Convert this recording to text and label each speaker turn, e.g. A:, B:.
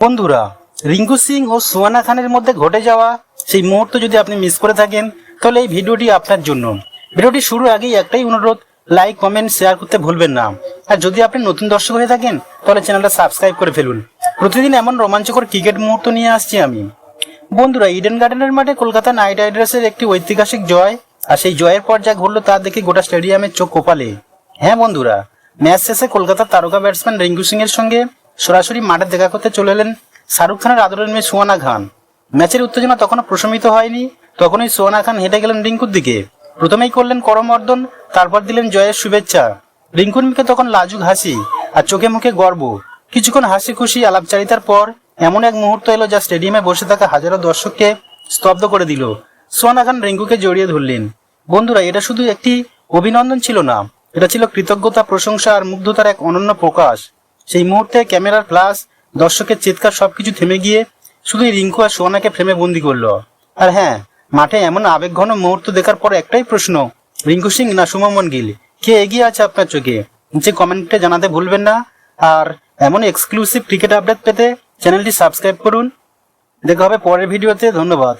A: বন্ধুরা, রিঙ্কু সিং ও সুয়ানা খানের মধ্যে ঘটে যাওয়া সেই মুহূর্ত যদি আপনি মিস করে থাকেন, তাহলে এই ভিডিওটি আপনার জন্য। ভিডিওটি শুরু আগেই একটাই অনুরোধ লাইক কমেন্ট শেয়ার করতে ভুলবেন না। আর যদি আপনি নতুন দর্শক হয়ে থাকেন, তাহলে চ্যানেলটা সাবস্ক্রাইব করে ফেলুন। প্রতিদিন এমন রোমাঞ্চকর ক্রিকেট মুহূর্ত নিয়ে আসছি আমি। বন্ধুরা ইডেন গার্ডেনের মাঠে কলকাতা নাইট রাইডার্সের একটি ঐতিহাসিক জয় আর সেই জয়ের পর যা ঘটলো তা দেখে গোটা স্টেডিয়ামের চোখ কোপালে। হ্যাঁ বন্ধুরা ম্যাচ শেষে কলকাতার তারকা ব্যাটসম্যান রিঙ্কু সিং এর সঙ্গে সরাসরি মাঠে দেখা করতে চলে এলেন শাহরুখ খানের আদরের মেয়ে সুয়ানা খান। ম্যাচের উত্তেজনা তখনও প্রশমিত হয়নি। তখনই সুয়ানা খান হেঁটে গেলেন রিঙ্কুর দিকে। প্রথমেই করলেন করমর্দন, তারপর দিলেন জয়ের শুভেচ্ছা। রিঙ্কুর মুখে তখন লাজুক হাসি আর চোখে মুখে গর্ব। কিছুক্ষণ হাসি খুশি আলাপচারিতার পর এমন এক মুহূর্ত এলো যা স্টেডিয়ামে বসে থাকা হাজারো দর্শককে স্তব্ধ করে দিল। সোহানা খান রিঙ্কুকে জড়িয়ে ধরলেন। বন্ধুরা, এটা শুধু একটি অভিনন্দন ছিল না, এটা ছিল কৃতজ্ঞতা, প্রশংসা আর মুগ্ধতার এক অনন্য প্রকাশ। সেই মুহূর্তে ক্যামেরার ফ্লাশ দর্শকের চিৎকার সবকিছু থেমে গিয়ে শুধু রিঙ্কু আর সোহানাকে ফ্রেমে বন্দি করল। আর হ্যাঁ মাঠে এমন আবেগঘন মুহূর্ত দেখার পর একটাই প্রশ্ন, রিঙ্কু সিং না সুমন গিল? কে এগিয়ে আছে আপনার চোখে? নিচে কমেন্টে জানাতে ভুলবেন না। আর এমন এক্সক্লুসিভ ক্রিকেট আপডেট পেতে চ্যানেলটি সাবস্ক্রাইব করুন। দেখা হবে পরের ভিডিওতে ধন্যবাদ।